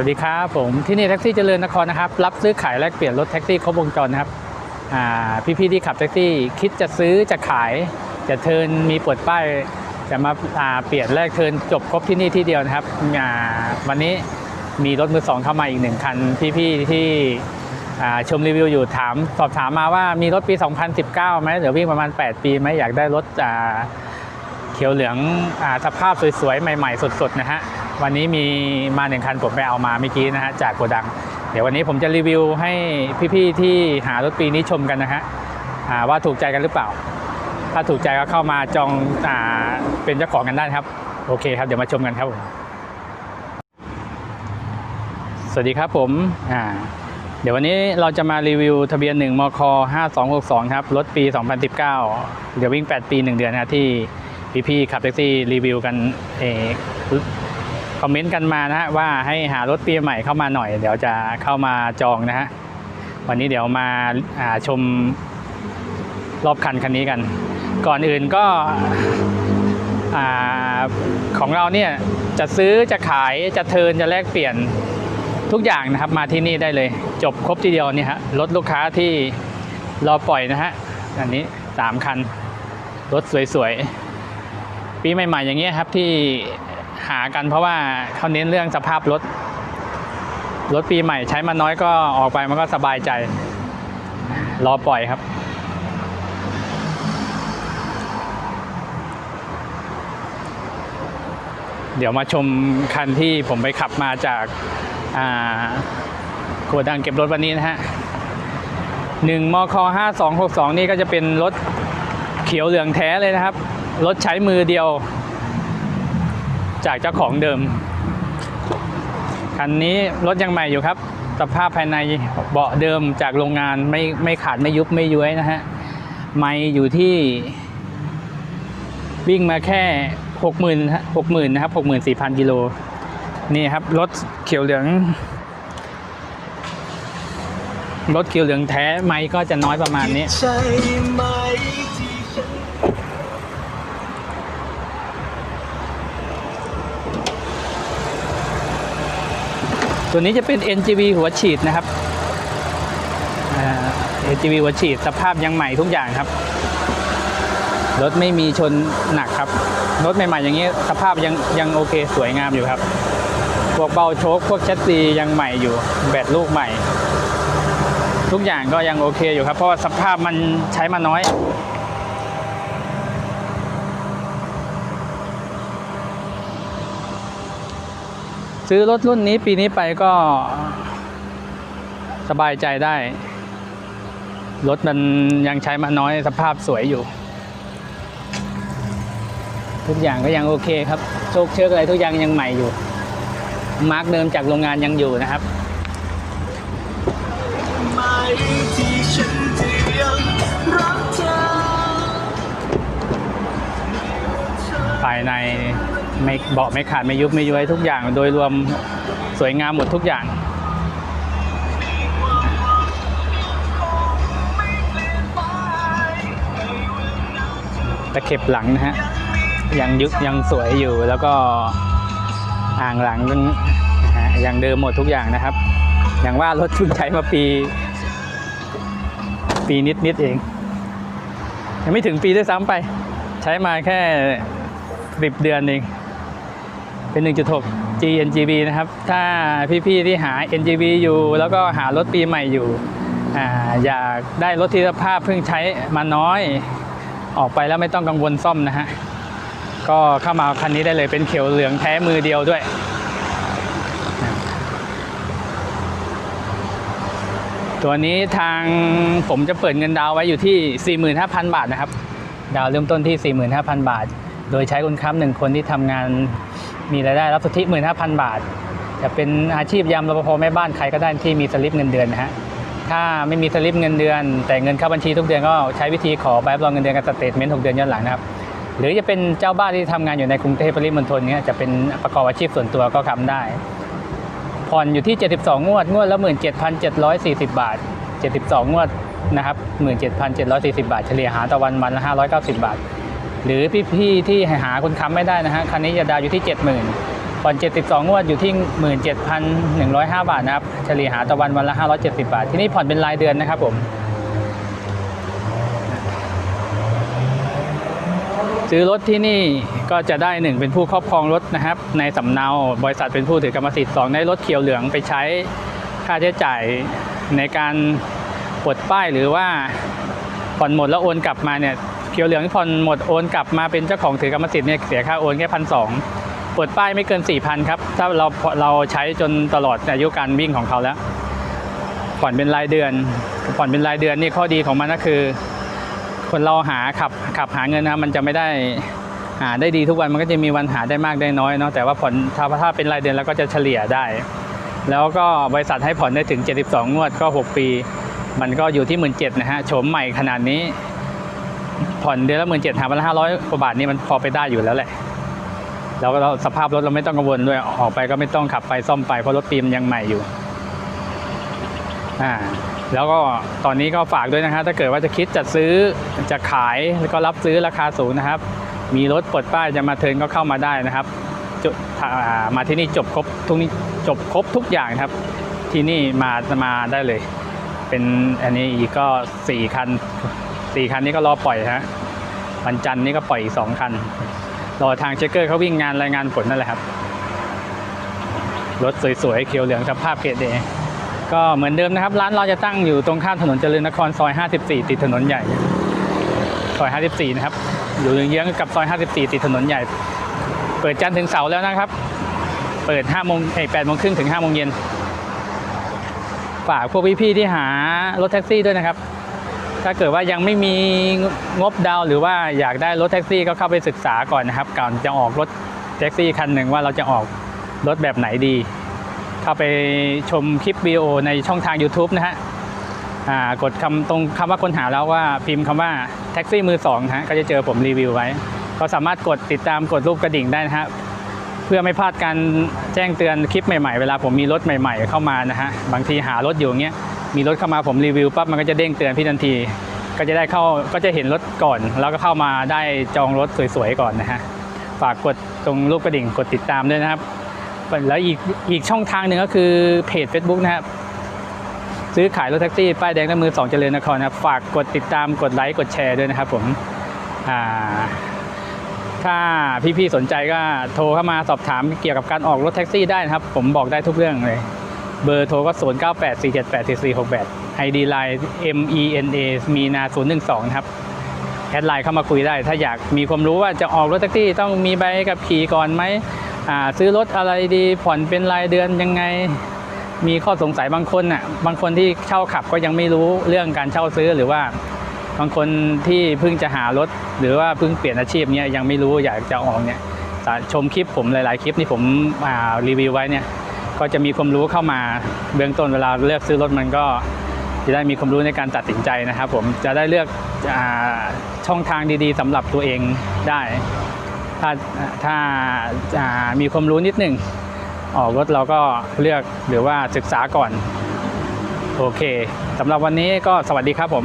วัสดีครับ ผมที่นี่แท็กซี่เจริญนครนะครับ รับซื้อขายแลกเปลี่ยนรถแท็กซี่ครบวงจรนะครับอ่พี่ๆที่ขับแท็กซี่คิดจะซื้อจะขาย จะเทินมีปลดป้ายจะมาาเปลี่ยนแลกเทินจบครบที่นี่ที่เดียวนะครับวันนี้มีรถมือสองเข้ามาอีกหนึ่งคัน พี่ๆที่อ่ชมรีวิวอยู่ถามสอบถามมาว่ามีรถปี 2019ไหมเดี๋ยววิ่งประมาณ 8 ปีไหมอยากได้รถเขียวเหลืองอสภาพสวยๆใหม่ ๆ สดๆนะฮะ วันนี้มีมาหนึ่งคันผมไปเอามาเมื่อกี้นะฮะจากโกดัง เดี๋ยววันนี้ผมจะรีวิวให้พี่ๆที่หารถปีนี้ชมกันนะฮะว่าถูกใจกันหรือเปล่า ถ้าถูกใจก็เข้ามาจองอเป็นเจ้าของกันได้ครับ โอเคครับเดี๋ยวมาชมกันครับสวัสดีครับผมเดี๋ยววันนี้เราจะมารีวิวทะเบียน 1มค5262 ครับ รถปี 2019 เดี๋ยววิ่ง 8 ปี 1 เดือนนะที่พี่ๆขับแท็กซี่รีวิวกันเออ คอมเมนต์กันมานะฮะว่าให้หารถปีใหม่เข้ามาหน่อย เดี๋ยวจะเข้ามาจองนะฮะวันนี้เดี๋ยวมาาชมรอบคันคันนี้กัน ก่อนอื่นก็อของเราเนี่ยจะซื้อจะขายจะเทิร์นจะแลกเปลี่ยนทุกอย่างนะครับมาที่นี่ได้เลย จบครบทีเดียวนี่ฮะรถลูกค้าที่รอปล่อยนะฮะอันนี้สามคัน รถสวยๆ ปีใหม่ๆ อย่างเงี้ยครับที่ หากันเพราะว่าเขาเน้นเรื่องสภาพรถ รถปีใหม่ใช้มาน้อยก็ออกไปมันก็สบายใจ รอปล่อยครับ เดี๋ยวมาชมคันที่ผมไปขับมาจากอ่าโกดังเก็บรถวันนี้นะฮะหนึ่งมคห้าสองหกสองนี่ก็จะเป็นรถเขียวเหลืองแท้เลยนะครับ รถใช้มือเดียว จากเจ้าของเดิม คันนี้รถยังใหม่อยู่ครับ สภาพภายในเบาะเดิมจากโรงงานไม่ไม่ขาดไม่ยุบไม่ย้วยนะฮะ ไม่อยู่ที่ วิ่งมาแค่หกหมื่นหกหมื่นนะครับหกหมื่นสี่พันกิโล นี่ครับ รถเขียวเหลือง รถเขียวเหลืองแท้ ไม่ก็จะน้อยประมาณนี้ ตัวนี้จะเป็น NGV หัวฉีดนะครับอ่า NGV หัวฉีดสภาพยังใหม่ทุกอย่างครับ รถไม่มีชนหนักครับ รถใหม่ๆอย่างนี้สภาพยังยังโอเคสวยงามอยู่ครับ พวกเบาโชคพวกแชสซียังใหม่อยู่ แบตลูกใหม่ ทุกอย่างก็ยังโอเคอยู่ครับ เพราะว่าสภาพมันใช้มาน้อย ซื้อรถรุ่นนี้ปีนี้ไปก็สบายใจได้ รถมันยังใช้มาน้อยสภาพสวยอยู่ ทุกอย่างก็ยังโอเคครับ โชคเชือกอะไรทุกอย่างยังใหม่อยู่ มาร์กเดิมจากโรงงานยังอยู่นะครับไหมที่ฉันจะยังรักเธอภายใน ไม่เบาะไม่ขาดไม่ยุบไม่ย้วยทุกอย่าง โดยรวมสวยงามหมดทุกอย่าง ตะเข็บหลังนะฮะ ยังยึกยังสวยอยู่แล้วก็อ่างหลังนะฮะยังเดิมหมดทุกอย่างนะครับ อย่างว่ารถเพิ่งใช้มาปี ปีนิดนิดเอง ยังไม่ถึงปีด้วยซ้ำไป ใช้มาแค่10เดือนเอง เป็น 1.6 GNGB นะครับ ถ้าพี่ๆที่หา NGB อยู่ แล้วก็หารถปีใหม่อยู่ออยากได้รถที่สภาพเพิ่งใช้มาน้อย ออกไปแล้วไม่ต้องกังวลซ่อมนะฮะ ก็เข้ามาคันนี้ได้เลยเป็นเขียวเหลืองแท้มือเดียวด้วยตัวนี้ทางผมจะเปิดเงินดาวไว้อยู่ที่ 45,000 บาทนะครับ ดาวเริ่มต้นที่ 45,000 บาท โดยใช้คนค้ำหนึ่งคนที่ทำงาน มีรายได้รับสุทธิ 15,000 บาท จะเป็นอาชีพยามรปภแม่บ้านใครก็ได้ที่มีสลิปเงินเดือนนะฮะถ้าไม่มีสลิปเงินเดือน แต่เงินเข้าบัญชีทุกเดือนก็ใช้วิธีขอใบรับรองเงินเดือนกับสเตทเมนต์6เดือนย้อนหลังนะครับหรือจะเป็นเจ้าบ้านที่ทำงานอยู่ในกรุงเทพปริมณฑลเนี้ยจะเป็นประกอบอาชีพส่วนตัวก็ทำได้ผ่อนอยู่ที่ 72 งวด งวดละ 17,740 บาท 72 งวดนะครับ 17,740 บาท เฉลี่ยหาต่อวันวันละ 590 บาท หรือพี่ๆที่หาคนค้ำไม่ได้นะฮะคันนี้จะดาวอยู่ที่ 70,000ผ่อน72 งวดอยู่ที่ 17,105 บาทนะครับเฉลี่ยหาตะวันวันละ 570 บาท ที่นี่ผ่อนเป็นรายเดือนนะครับผมซื้อรถที่นี่ก็จะได้หนึ่งเป็นผู้ครอบครองรถนะครับ ในสำเนาบริษัทเป็นผู้ถือกรรมสิทธิ์สองได้รถเขียวเหลืองไปใช้ค่าใช้จ่ายในการปลดป้ายหรือว่าผ่อนหมดแล้วโอนกลับมาเนี่ย ขียวเหลืองผ่อนหมดโอนกลับมาเป็นเจ้าของถือกรรมสิทธิ์เนี่ยเสียค่าโอนแค่พันสองปลดป้ายไม่เกิน4,000ครับ ถ้าเราเราใช้จนตลอดอายุการวิ่งของเขาแล้ว ผ่อนเป็นรายเดือน ผ่อนเป็นรายเดือนนี่ข้อดีของมันก็คือ คนเราหาขับขับหาเงินนะมันจะไม่ได้หาได้ดีทุกวันมันก็จะมีวันหาได้มากได้น้อยเนาะแต่ว่าผ่อนถ้าถ้าเป็นรายเดือนแล้วก็จะเฉลี่ยได้ แล้วก็บริษัทให้ผ่อนได้ถึง 72 งวดก็ 6 ปี มันก็อยู่ที่ 1 7ื่นนะฮะโฉมใหม่ขนาดนี้ ผ่อนเดือนละหมื่นเจ็ดหาพันห้าร้อยกว่าบาทนี่มันพอไปได้อยู่แล้วแหละแล้วเราสภาพรถเราไม่ต้องกังวลด้วยออกไปก็ไม่ต้องขับไปซ่อมไปเพราะรถปีมันยังใหม่อยู่อ่าแล้วก็ตอนนี้ก็ฝากด้วยนะครับถ้าเกิดว่าจะคิดจะซื้อจะขายแล้วก็รับซื้อราคาสูงนะครับ มีรถปลดป้ายจะมาเทินก็เข้ามาได้นะครับจมาที่นี่จบครบทุกนี้จบครบทุกอย่างครับ ที่นี่มามาได้เลย เป็นอันนี้อีกก็สี่คัน สี่คันนี้ก็รอปล่อยฮะวันจันทร์นี้ก็ปล่อยอีกสองคัน รอทางเช็คเกอร์เขาวิ่งงานรายงานผลนั่นแหละครับ รถสวยๆเขียวเหลืองสภาพเกรดเอก็เหมือนเดิมนะครับ ร้านเราจะตั้งอยู่ตรงข้ามถนนเจริญนครซอย 54 ติดถนนใหญ่ ซอย 54 นะครับ อยู่เยื้องกับซอย 54 ติดถนนใหญ่ เปิดจันทร์ถึงเสาร์แล้วนะครับ เปิด5โมงเอ้8โมงครึ่งถึง5โมงเย็นฝากพวกพี่ๆที่หารถแท็กซี่ด้วยนะครับ ถ้าเกิดว่ายังไม่มีงบดาวหรือว่าอยากได้รถแท็กซี่ก็เข้าไปศึกษาก่อนนะครับก่อนจะออกรถแท็กซี่คันหนึ่งว่าเราจะออกรถแบบไหนดี เข้าไปชมคลิปวิดีโอในช่องทาง YouTube นะฮะกดคำตรงคำว่าค้นหาแล้วว่าพิมพ์คำว่าแท็กซี่มือสองฮะก็จะเจอผมรีวิวไว้ ก็สามารถกดติดตามกดรูปกระดิ่งได้นะฮะเพื่อไม่พลาดการแจ้งเตือนคลิปใหม่ๆ เวลาผมมีรถใหม่ ๆ เข้ามานะฮะบางทีหารถอยู่อย่างเงี้ย มีรถเข้ามาผมรีวิวปั๊บมันก็จะเด้งเตือนพี่ทันที ก็จะได้เข้าก็จะเห็นรถก่อน แล้วก็เข้ามาได้จองรถสวยๆก่อนนะฮะฝากกดตรงรูปกระดิ่งกดติดตามด้วยนะครับ แล้วอีกอีกช่องทางหนึ่งก็คือเพจ Facebook นะครับซื้อขายรถแท็กซี่ป้ายแดงน้ำมือสองเจริญนครนะครับฝากกดติดตามกดไลค์กดแชร์ด้วยนะครับผมอ่าถ้าพี่ๆสนใจก็โทรเข้ามาสอบถามเกี่ยวกับการออกรถแท็กซี่ได้นะครับ ผมบอกได้ทุกเรื่องเลย เบอร์โทรก็ 0 9 8 4 7 8 4 4 6 8 ID Line M E N A มีนา 012 นะครับ แอดไลน์เข้ามาคุยได้ ถ้าอยากมีความรู้ว่าจะออกรถแท็กซี่ต้องมีใบกับขี่ก่อนไหม ซื้อรถอะไรดี ผ่อนเป็นรายเดือนยังไง มีข้อสงสัยบางคนน่ะ บางคนที่เช่าขับก็ยังไม่รู้เรื่องการเช่าซื้อหรือว่าบางคนที่เพิ่งจะหารถ หรือว่าเพิ่งเปลี่ยนอาชีพเนี้ยยังไม่รู้อยากจะออกเนี่ยชมคลิปผมหลาย ๆ คลิปที่ผมรีวิวไว้เนี่ย ก็จะมีความรู้เข้ามาเบื้องต้นเวลาเลือกซื้อรถมันก็จะได้มีความรู้ในการตัดสินใจนะครับผมจะได้เลือกอช่องทางดีๆสำหรับตัวเองได้ ถ้าถ้าามีความรู้นิดหนึ่งออกรถเราก็เลือกหรือว่าศึกษาก่อน โอเคสำหรับวันนี้ก็สวัสดีครับผม